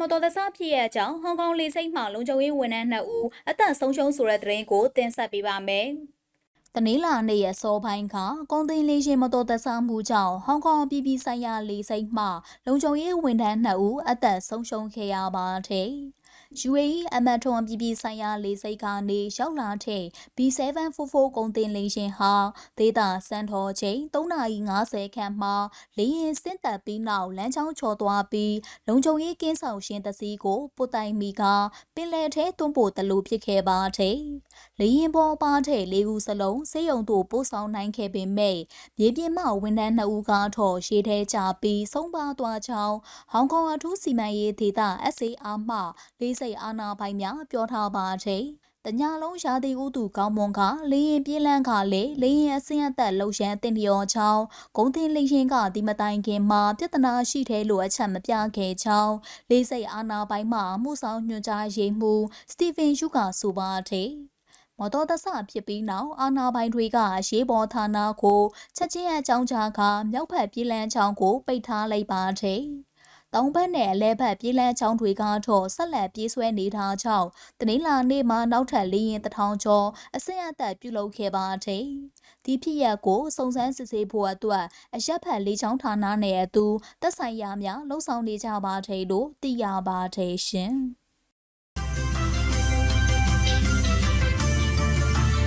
မတော်တဆဖြစ်ရဲ့အကြောင်းဟောင်ကောင်လေဆိပ်မှလုံခြုံရေးဝန်ထမ်း2ဦးအသက်ဆုံးရှုံးဆိုတဲ့သတင်းကိုတင်ဆက်ပေးပါမယ်။တနင်္လာနေ့ရဲ့စောပိုင်းကကုန်တင်လေးရှင်မတော်တဆမှုကြောင့်ဟောင်ကောင်ပြည်ပြည်ဆိုင်ရာလေဆိပ်မှလုံခြုံရေးဝန်ထမ်း2ဦးအသက်ဆုံးရှုံးခဲ့ရပါတယ်။ UAE အမတ်ထွန်ပြည်ပြည်ဆိုင်ရာလေဆိပ်ကနေရောက်လာတဲ့ B744 ကုန်တင်လေယာဉ်ဟာဒေတာစံတော်ချိန်3:50ခန့်မှာလေယာဉ်ဆင်းသက်ပြီးနောက်လမ်းကြောင်းချော်သွားပြီးလုံခြုံရေးကင်းဆောင်ရှင်တစည်းကိုပုတ်တိုင်မီကပင်လယ်ထဲတွန်းပို့တလို့ဖြစ်ခဲ့ပါတယ်။လေယာဉ်ပေါ်ပါတဲ့လေးဦးစလုံးစေယုံတို့ပို့ဆောင်နိုင်ခဲ့ပေမဲ့မြေပြင်မှဝန်ထမ်း2ဦးကတော့ရှေ့ထဲကျပြီးဆုံးပါသွားကြောင်းဟောင်ကောင်အထူးစီမံရေးဒေသ SAR မှလေးစိတ်အာဏာပိုင်များပြောထားပါတယ်။တညာလုံးရာသီဥတုကောင်းမွန်ကလေရင်ပြေးလန်းကလေလေရင်အစင်းအသက်လှုပ်ရှမ်းတင်လျော်ချောင်းဂုံတင်လေရင်ကဒီမတိုင်ခင်မှာပြဿနာရှိသေးလို့အချက်မပြခဲ့ချောင်းလေးစိတ်အာဏာပိုင်မှမှုဆောင်ညွှန်ကြားရေးမှူးစတီဗင်ယူကဆိုပါတယ်။မော်တော်တဆဖြစ်ပြီးနောက်အာနာပိုင်တွေကရေးပေါ်ဌာနကိုချက်ချင်းအကြောင်းကြားကမြောက်ဖက်ပြည်လန်းချောင်းကိုပိတ်ထားလိုက်ပါတယ်။ တောင်ဘက်နဲ့အလဲဘက်ပြည်လန်းချောင်းတွေကတော့ဆက်လက်ပြေးဆွဲနေတာကြောင့်တနင်္လာနေ့မှာနောက်ထပ်လေရင်တထောင်ကျော်အဆင့်အသက်ပြုလုပ်ခဲ့ပါတယ်။ဒီဖြစ်ရပ်ကိုစုံစမ်းစစ်ဆေးဖို့အတွက်အရက်ဖက်လေးချောင်းဌာနနဲ့အတူသက်ဆိုင်ရာများလှုံ့ဆော်နေကြပါတယ်လို့သိရပါတယ်ရှင်။